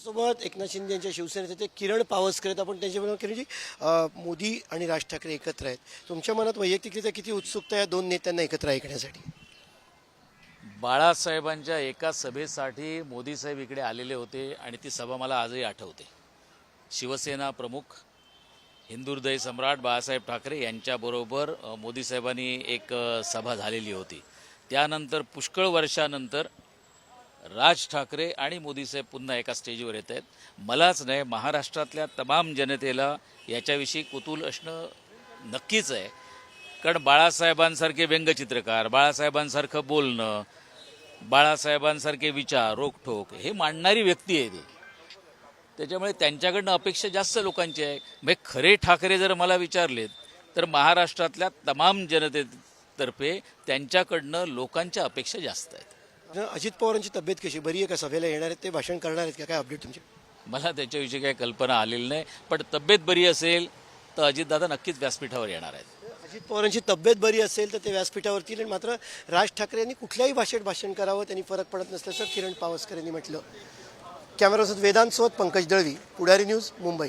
सोबत एकनाथ शिंदे यांच्या शिवसेनेचे ते किरण पावसकर आहेत. आपण त्यांच्याबरोबर किरणजी मोदी आणि राज ठाकरे एकत्र आहेत. तुमच्या मनात वैयक्तिकरित्या किती उत्सुकता आहे या दोन नेत्यांना एकत्र ऐकण्यासाठी? बाळासाहेबांच्या एका सभेसाठी मोदी साहेब इकडे आलेले होते आणि ती सभा मला आजही आठवते. शिवसेना प्रमुख हिंदुहृदय सम्राट बाळासाहेब ठाकरे यांच्याबरोबर मोदी साहेबांनी एक सभा झालेली होती. त्यानंतर पुष्कळ वर्षानंतर राज ठाकरे आणि मोदी साहेब पुन्हा एका स्टेजवर येत आहेत. मलाच नाही महाराष्ट्रातल्या तमाम जनतेला याच्याविषयी कुतूल असणं नक्कीच आहे. कारण बाळासाहेबांसारखे व्यंगचित्रकार बाळासाहेबांसारखं बोलणं बाळासाहेबांसारखे विचार रोखठोक हे मांडणारी व्यक्ती आहे ती. त्याच्यामुळे त्यांच्याकडनं अपेक्षा जास्त लोकांची आहे. म्हणजे खरे ठाकरे जर मला विचारलेत तर महाराष्ट्रातल्या तमाम जनतेतर्फे त्यांच्याकडनं लोकांच्या अपेक्षा जास्त आहेत. अजित पवारांची तब्येत कशी? बरी आहे का? सभेला येणार आहेत ते? भाषण करणार आहेत का? काय अपडेट तुमची? मला त्याच्याविषयी काही कल्पना आलेली नाही पण तब्येत बरी असेल तर अजितदादा नक्कीच व्यासपीठावर येणार आहेत. अजित पवारांची तब्येत बरी असेल तर ते व्यासपीठावरती येईल मात्र राज ठाकरे यांनी कुठल्याही भाषेत भाषण करावं त्यांनी फरक पडत नसल्याचं किरण पावसकर यांनी म्हटलं. कॅमेरासोबत वेदांत सोबत पंकज दळवी पुढारी न्यूज मुंबई.